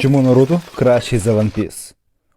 Чому Наруто кращий за One Piece?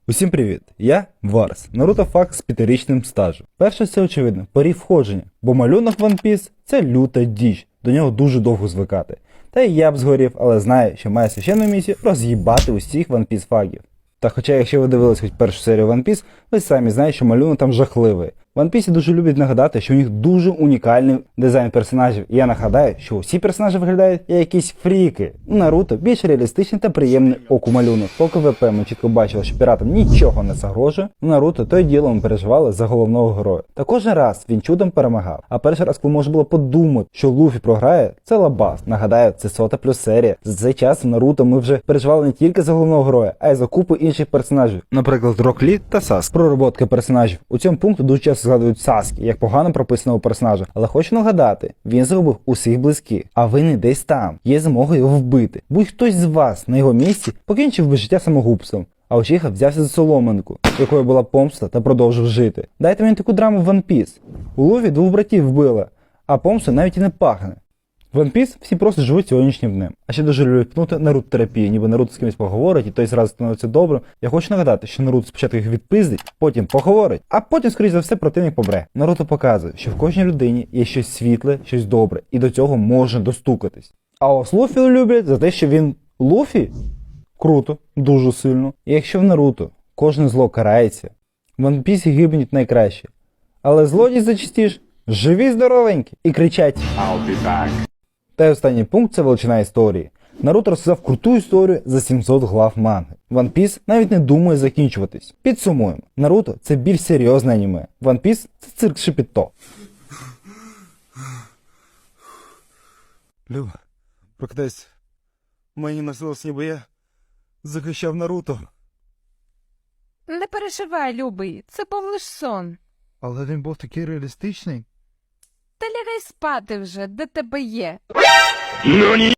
Усім привіт! Я Варс, Наруто факт з п'ятирічним стажем. Перше це очевидно, порів входження, бо малюнок One Piece – це люта діч, до нього дуже довго звикати. Та й я б згорів, але знаю, що має священну місію роз'їбати усіх One Piece фагів. Та хоча, якщо ви дивились хоч першу серію One Piece, ви самі знаєте, що малюнок там жахливий. One Piece дуже люблять нагадати, що у них дуже унікальний дизайн персонажів. І я нагадаю, що усі персонажі виглядають як якісь фріки. Наруто більш реалістичний та приємний оку малюнок. Поки ВП ми чітко бачили, що піратам нічого не загрожує. Наруто то діло ми переживали за головного героя. Та кожен раз він чудом перемагав. А перший раз, коли можна було подумати, що Луфі програє, це Лабаз. Нагадаю, це сота плюс серія. За цей час Наруто ми вже переживали не тільки за головного героя, а й за купу інших персонажів, наприклад, Роклі та Сас. Пророботка персонажів. У цьому пункті дуже часто згадують Саскі, як погано прописаного персонажа. Але хочу нагадати, він зробив усіх близьких, а ви не десь там. Є змога його вбити. Будь хтось з вас на його місці покінчив би життя самогубством. А Очіха взявся за соломинку, якою була помста та продовжив жити. Дайте мені таку драму в One Piece. У лові двох братів вбили, а помсту навіть і не пахне. В One Piece всі просто живуть сьогоднішнім днем. А ще дуже люблять пнути Наруто терапію, ніби Наруто з кимось поговорить і той зразу становиться добрим. Я хочу нагадати, що Наруто спочатку їх відпиздить, потім поговорить, а потім, скоріш за все, противник побре. Наруто показує, що в кожній людині є щось світле, щось добре, і до цього можна достукатись. А ось Луфі люблять за те, що він Луфі круто, дуже сильно. І якщо в Наруто кожне зло карається, в One Piece гибнуть найкраще. Але злодій зачастіш живі здоровенькі і кричать I'll be back. Та й останній пункт це величина історії. Наруто розказав круту історію за 700 глав манги. One Piece навіть не думає закінчуватись. Підсумуємо. Наруто це більш серйозне аніме. One Piece це цирк шипіто. Люба, прокидайся. Мені наснилось, ніби я захищав Наруто. Не переживай, любий, це був лиш сон. Але він був такий реалістичний. Та лягай спати вже, де тебе є. 何